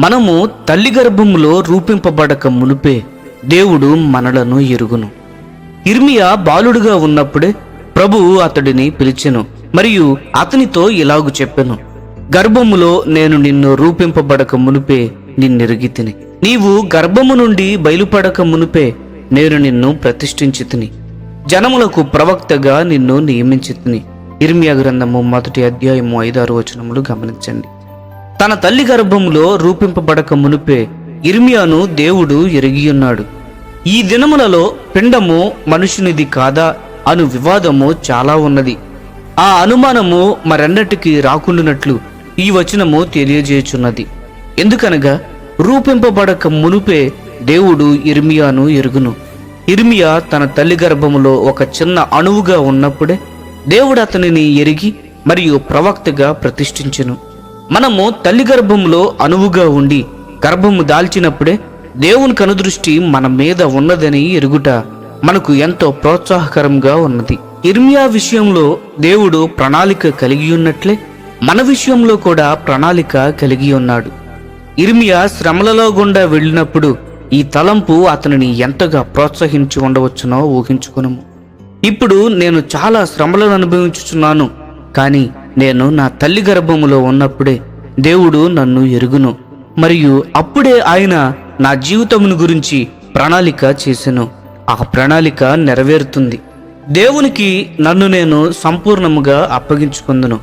మనము తల్లి గర్భములో రూపింపబడక మునుపే దేవుడు మనలను ఎరుగును. ఇర్మియా బాలుడుగా ఉన్నప్పుడే ప్రభువు అతడిని పిలిచెను మరియు అతనితో ఇలాగు చెప్పెను. గర్భములో నేను నిన్ను రూపింపబడక మునుపే నిన్నెరిగి నీవు గర్భము నుండి బయలుపడక మునుపే నేను నిన్ను ప్రతిష్ఠించి తిని. జనములకు ప్రవక్తగా నిన్ను నియమించి తిని. ఇర్మియా గ్రంథము మొదటి అధ్యాయము ఐదారు వచనములు గమనించండి. తన తల్లి గర్భములో రూపింపబడక మునుపే ఇర్మియాను దేవుడు ఎరిగియున్నాడు. ఈ దినములలో పిండము మనుషునిది కాదా అను వివాదము చాలా ఉన్నది. ఆ అనుమానము మరెన్నటికి రాకుండానట్లు ఈ వచనము తెలియజేయుచున్నది. ఎందుకనగా రూపింపబడక మునుపే దేవుడు ఇర్మియాను ఎరుగును. ఇర్మియా తన తల్లి గర్భములో ఒక చిన్న అణువుగా ఉన్నప్పుడే దేవుడు అతనిని ఎరిగి మరియు ప్రవక్తగా ప్రతిష్ఠించెను. మనము తల్లి గర్భంలో అనువుగా ఉండి గర్భము దాల్చినప్పుడే దేవుని కనుదృష్టి మన మీద ఉన్నదని ఎరుగుట మనకు ఎంతో ప్రోత్సాహకరంగా ఉన్నది. ఇర్మియా విషయంలో దేవుడు ప్రణాళిక కలిగి ఉన్నట్లే మన విషయంలో కూడా ప్రణాళిక కలిగి ఉన్నాడు. ఇర్మియా శ్రమలలో గుండా వెళ్ళినప్పుడు ఈ తలంపు అతనిని ఎంతగా ప్రోత్సహించి ఉండవచ్చునో ఊహించుకునము. ఇప్పుడు నేను చాలా శ్రమలను అనుభవించుచున్నాను కానీ నేను నా తల్లి గర్భములో ఉన్నప్పుడే దేవుడు నన్ను ఎరుగును మరియు అప్పుడే ఆయన నా జీవితమును గురించి ప్రణాళిక చేసెను. ఆ ప్రణాళిక నెరవేరుతుంది. దేవునికి నన్ను నేను సంపూర్ణముగా అప్పగించుకుందును.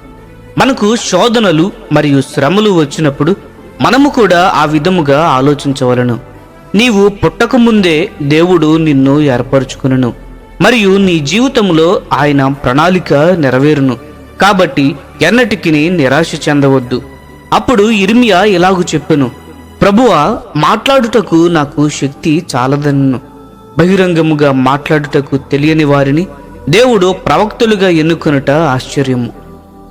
మనకు శోధనలు మరియు శ్రమలు వచ్చినప్పుడు మనము కూడా ఆ విధముగా ఆలోచించవలను. నీవు పుట్టకముందే దేవుడు నిన్ను ఏర్పరచుకును మరియు నీ జీవితంలో ఆయన ప్రణాళిక నెరవేరును. కాబట్టి ఎన్నటికి నిరాశ చెందవద్దు. అప్పుడు ఇర్మియా ఇలాగు చెప్పెను ప్రభువా మాట్లాడుటకు నాకు శక్తి చాలదన్ను. బహిరంగముగా మాట్లాడుటకు తెలియని వారిని దేవుడు ప్రవక్తలుగా ఎన్నుకొనుట ఆశ్చర్యము.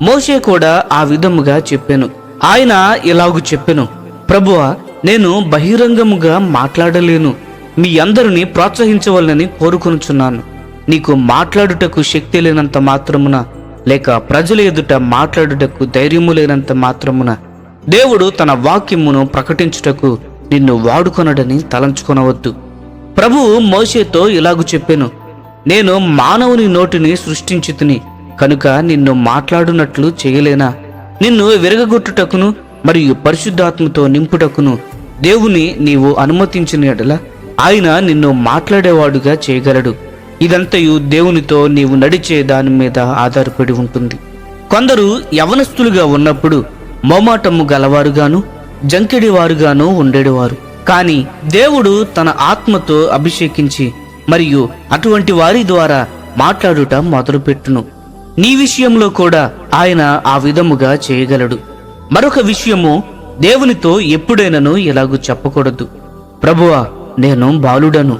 మోషే కూడా ఆ విధముగా చెప్పెను ఆయన ఇలాగు చెప్పెను ప్రభువా నేను బహిరంగముగా మాట్లాడలేను. మీ అందరిని ప్రోత్సహించవలనని కోరుకొనుచున్నాను. నీకు మాట్లాడుటకు శక్తి లేనంత మాత్రమున లేక ప్రజల ఎదుట మాట్లాడుటకు ధైర్యము లేనంత మాత్రమున దేవుడు తన వాక్యమును ప్రకటించుటకు నిన్ను వాడుకొనడని తలంచుకొనవద్దు. ప్రభువు మోషేతో ఇలాగు చెప్పెను నేను మానవుని నోటిని సృష్టించుతుని కనుక నిన్ను మాట్లాడునట్లు చేయలేనా? నిన్ను విరగగొట్టుటకును మరియు పరిశుద్ధాత్మతో నింపుటకును దేవుని నీవు అనుమతించిన ఎడల ఆయన నిన్ను మాట్లాడేవాడుగా చేయగలడు. ఇదంతయు దేవునితో నీవు నడిచే దాని మీద ఆధారపడి ఉంటుంది. కొందరు యవనస్తులుగా ఉన్నప్పుడు మొమాటము గలవారుగాను జంకిడివారుగాను ఉండేవారు. కానీ దేవుడు తన ఆత్మతో అభిషేకించి మరియు అటువంటి వారి ద్వారా మాట్లాడుట మొదలుపెట్టును. నీ విషయంలో కూడా ఆయన ఆ విధముగా చేయగలడు. మరొక విషయము దేవునితో ఎప్పుడైనను ఇలాగూ చెప్పకూడదు. ప్రభువా నేను బాలుడను.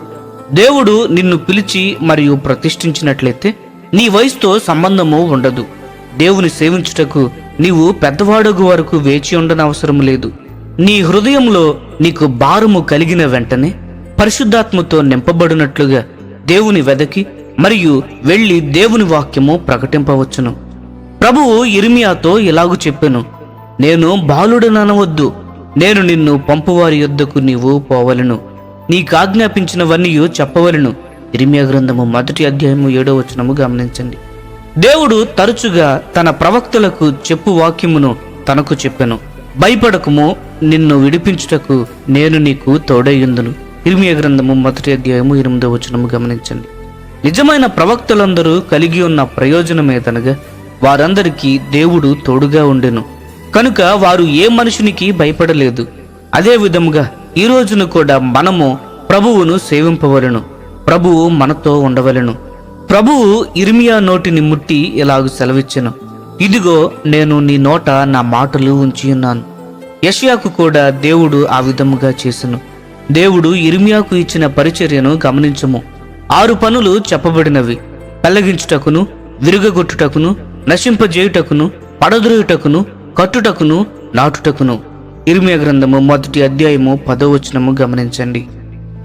దేవుడు నిన్ను పిలిచి మరియు ప్రతిష్ఠించినట్లయితే నీ వయసుతో సంబంధము ఉండదు. దేవుని సేవించుటకు నీవు పెద్దవాడగు వరకు వేచి ఉండనవసరం లేదు. నీ హృదయంలో నీకు భారము కలిగిన వెంటనే పరిశుద్ధాత్మతో నింపబడినట్లుగా దేవుని వెదకి మరియు వెళ్ళి దేవుని వాక్యము ప్రకటింపవచ్చును. ప్రభువు ఇరిమియాతో ఇలాగు చెప్పెను నేను బాలుడననవద్దు. నేను నిన్ను పంపువారి యొద్దకు నీవు పోవలను. నీకాజ్ఞాపించినవన్నీ చెప్పవలను. ఇరిమియా గ్రంథము మొదటి అధ్యాయము ఏడో వచనము గమనించండి. దేవుడు తరచుగా తన ప్రవక్తలకు చెప్పు వాక్యమును తనకు చెప్పెను. భయపడకము నిన్ను విడిపించుటకు నేను నీకు తోడయ్యుందును. ఇర్మియా గ్రంథము మొదటి అధ్యాయము ఎనిమిదో వచనము గమనించండి. నిజమైన ప్రవక్తలందరూ కలిగి ఉన్న ప్రయోజనమేదనగా వారందరికీ దేవుడు తోడుగా ఉండెను. కనుక వారు ఏ మనుషునికి భయపడలేదు. అదే విధముగా ఈ రోజున కూడా మనము ప్రభువును సేవింపవలను. ప్రభువు మనతో ఉండవలెను. ప్రభువు ఇర్మియా నోటిని ముట్టి ఇలాగ సెలవిచ్చెను. ఇదిగో నేను నీ నోట నా మాటలు ఉంచి ఉన్నాను. యష్యాకు కూడా దేవుడు ఆ విధముగా చేసెను. దేవుడు ఇర్మియాకు ఇచ్చిన పరిచర్యను గమనించము. ఆరు పనులు చెప్పబడినవి. పెళ్ళగించుటకును విరుగగొట్టుటకును నశింపజేయుటకును పడద్రోయుటకును కట్టుటకును నాటుటకును. ఇర్మియా గ్రంథము మొదటి అధ్యాయము పదవచనము గమనించండి.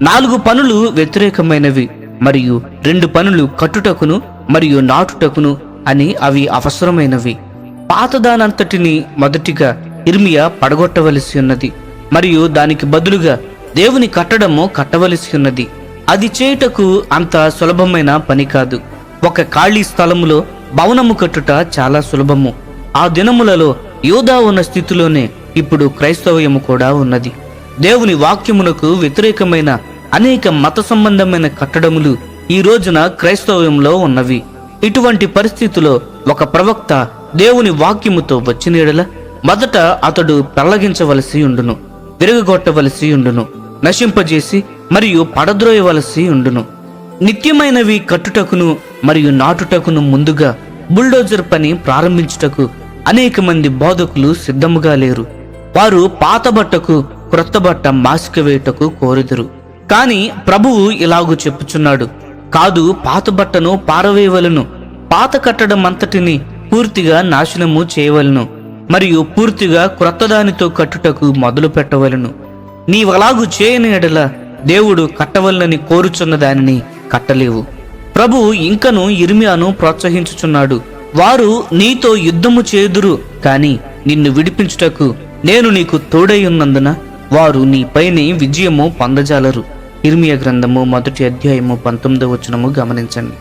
నాలుగు పనులు వ్యతిరేకమైనవి. మరియు రెండు పనులు కట్టుటకును మరియు నాటుటకును అని అవి అవసరమైనవి. పాతదానంతటిని మొదటిగా ఇర్మియా పడగొట్టవలసి ఉన్నది మరియు దానికి బదులుగా దేవుని కట్టడము కట్టవలసి ఉన్నది. అది చేయుటకు అంత సులభమైన పని కాదు. ఒక ఖాళీ స్థలములో భవనము కట్టుట చాలా సులభము. ఆ దినములలో యోధా ఉన్న స్థితిలోనే ఇప్పుడు క్రైస్తవయము కూడా ఉన్నది. దేవుని వాక్యమునకు వ్యతిరేకమైన అనేక మత సంబంధమైన కట్టడములు ఈ రోజున క్రైస్తవంలో ఉన్నవి. ఇటువంటి పరిస్థితిలో ఒక ప్రవక్త దేవుని వాక్యముతో వచ్చినీడల మొదట అతడు పెళ్ళగించవలసి ఉండును విరగగొట్టవలసి ఉండును నశింపజేసి మరియు పడద్రోయవలసి ఉండును. నిత్యమైనవి కట్టుటకును మరియు నాటుటకును ముందుగా బుల్డోజర్ పని ప్రారంభించుటకు అనేక మంది బోధకులు సిద్ధముగా లేరు. వారు పాత బట్టకు క్రొత్త బట్ట మాసిక వేయుటకు కోరుదురు. కాని ప్రభువు ఇలాగూ చెప్పుచున్నాడు. కాదు పాత బట్టను పారవేయవలను. పాత కట్టడం అంతటిని పూర్తిగా నాశనము చేయవలను. మరియు పూర్తిగా క్రొత్త దానితో కట్టుటకు మొదలు పెట్టవలను. నీవలాగు చేయని ఎడల దేవుడు కట్టవలనని కోరుచున్న దానిని కట్టలేవు. ప్రభు ఇంకను ఇర్మియాను ప్రోత్సహించుచున్నాడు. వారు నీతో యుద్ధము చేదురు కాని నిన్ను విడిపించుటకు నేను నీకు తోడై ఉన్నందున వారు నీపైనే విజయము పొందజాలరు. ఇర్మియా గ్రంథము మొదటి అధ్యాయము పంతొమ్మిదో వచనము గమనించండి.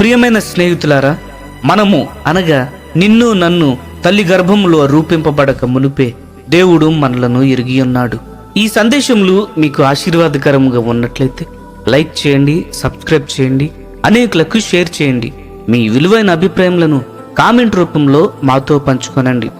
ప్రియమైన స్నేహితులారా మనము అనగా నిన్ను నన్ను తల్లి గర్భములో రూపింపబడక మునుపే దేవుడు మనలను ఎరిగి ఉన్నాడు. ఈ సందేశములు మీకు ఆశీర్వాదకరముగా ఉన్నట్లయితే లైక్ చేయండి సబ్స్క్రైబ్ చేయండి అనేకులకు షేర్ చేయండి. మీ విలువైన అభిప్రాయములను కామెంట్ రూపంలో మాతో పంచుకొనండి.